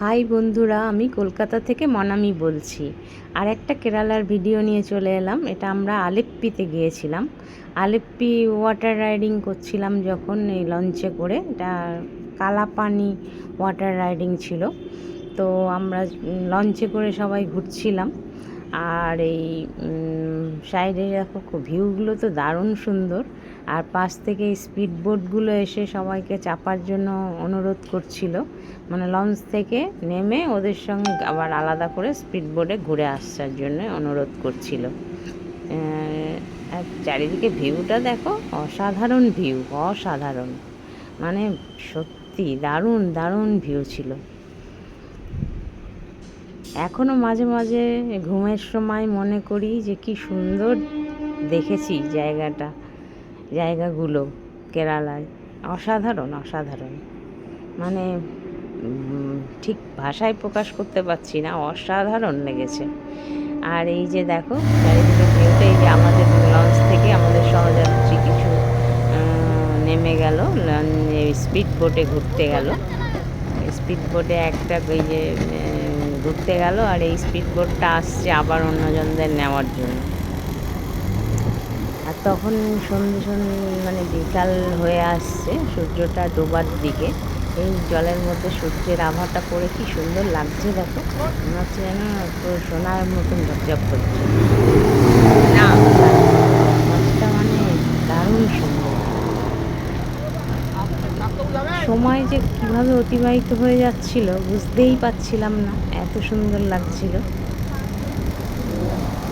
High বন্ধুরা, আমি কলকাতা থেকে মনামি বলছি। আর একটা কেরালার ভিডিও নিয়ে চলে এলাম। এটা আমরা আলেপ্পিতে গিয়েছিলাম। আলেপ্পি ওয়াটার রাইডিং করছিলাম যখন এই লঞ্চে করে। এটা কালাপানি ওয়াটার রাইডিং ছিল। তো আমরা লঞ্চে করে সবাই ঘুরছিলাম। আর এই সাইডে দেখো ভিউগুলো তো দারুণ সুন্দর। আর পাশ থেকে স্পিড বোটগুলো এসে সবাইকে চাপার জন্য অনুরোধ করছিল। মানে লঞ্চ থেকে নেমে ওদের সঙ্গে আবার আলাদা করে স্পিড বোটে ঘুরে আসার জন্য অনুরোধ করছিল। চারিদিকে ভিউটা দেখো, অসাধারণ ভিউ, অসাধারণ। মানে সত্যি দারুণ দারুণ ভিউ ছিল। এখনও মাঝে মাঝে ঘুমের সময় মনে করি যে কি সুন্দর দেখেছি জায়গাটা, জায়গাগুলো কেরালায়। অসাধারণ অসাধারণ। মানে ঠিক ভাষায় প্রকাশ করতে পারছি না, অসাধারণ লেগেছে। আর এই যে দেখো, চারিদিকে এই যে আমাদের লঞ্চ থেকে আমাদের সহযাত্রী কিছু নেমে গেল স্পিড বোটে ঘুরতে গেল। স্পিড বোটে একটা ওই যে ঘুরতে গেল আর এই স্পিড বোটটা আসছে আবার অন্যজনদের নেওয়ার জন্য। আর তখন সন্ধে সন্ধে মানে বিকাল হয়ে আসছে সূর্যটা ডোবার দিকে। এই জলের মধ্যে সূর্যের আভাটা পড়ে কি সুন্দর লাগছে দেখো। মনে হচ্ছে যেন সোনার মতন ঝকঝক করছে না মাছটা মানে দারুণ সুন্দর সময় যে কীভাবে অতিবাহিত হয়ে যাচ্ছিল বুঝতেই পারছিলাম না, এত সুন্দর লাগছিল।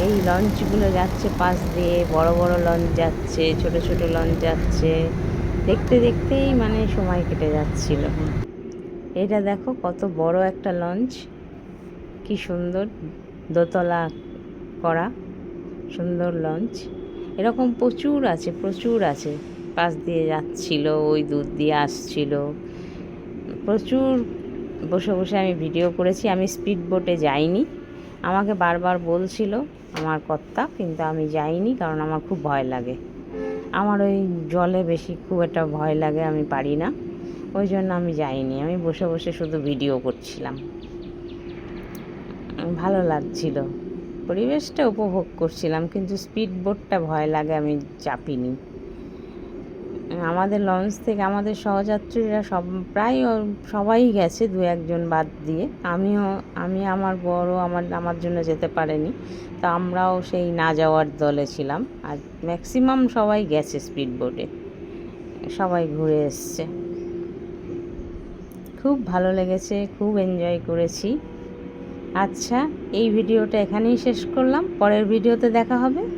এই লঞ্চগুলো যাচ্ছে, পাশ দিয়ে বড় বড় লঞ্চ যাচ্ছে, ছোট ছোট লঞ্চ যাচ্ছে। দেখতে দেখতেই মানে সময় কেটে যাচ্ছিল। এটা দেখো কত বড় একটা লঞ্চ। কি সুন্দর দোতলা করা, সুন্দর লঞ্চ। এরকম প্রচুর আছে প্রচুর আছে। পাশ দিয়ে যাচ্ছিল, ওই দুধ দিয়ে আসছিল। প্রচুর বসে বসে আমি ভিডিও করেছি, আমি স্পিড বোটে যাইনি। আমাকে বারবার বলছিল আমার কর্তা, কিন্তু আমি যাইনি কারণ আমার খুব ভয় লাগে। আমার ওই জলে বেশি খুব একটা ভয় লাগে, আমি পারি না। ওই জন্য আমি যাইনি, আমি বসে বসে শুধু ভিডিও করছিলাম। ভালো লাগছিল। পরিবেশটা উপভোগ করছিলাম, কিন্তু স্পিড বোটটা ভয় লাগে, আমি চাপিনি। আমাদের লঞ্চ থেকে আমাদের সহযাত্রীরা সব, প্রায় সবাই গেছে দু একজন বাদ দিয়ে। আমিও, আমি আমার বড় আমার আমার জন্য যেতে পারেনি। তো আমরাও সেই না যাওয়ার দলে ছিলাম। আর ম্যাক্সিমাম সবাই গেছে স্পিড বোটে সবাই ঘুরে এসছে। খুব ভালো লেগেছে, খুব এনজয় করেছি। আচ্ছা এই ভিডিওটা এখানেই শেষ করলাম। পরের ভিডিওতে দেখা হবে।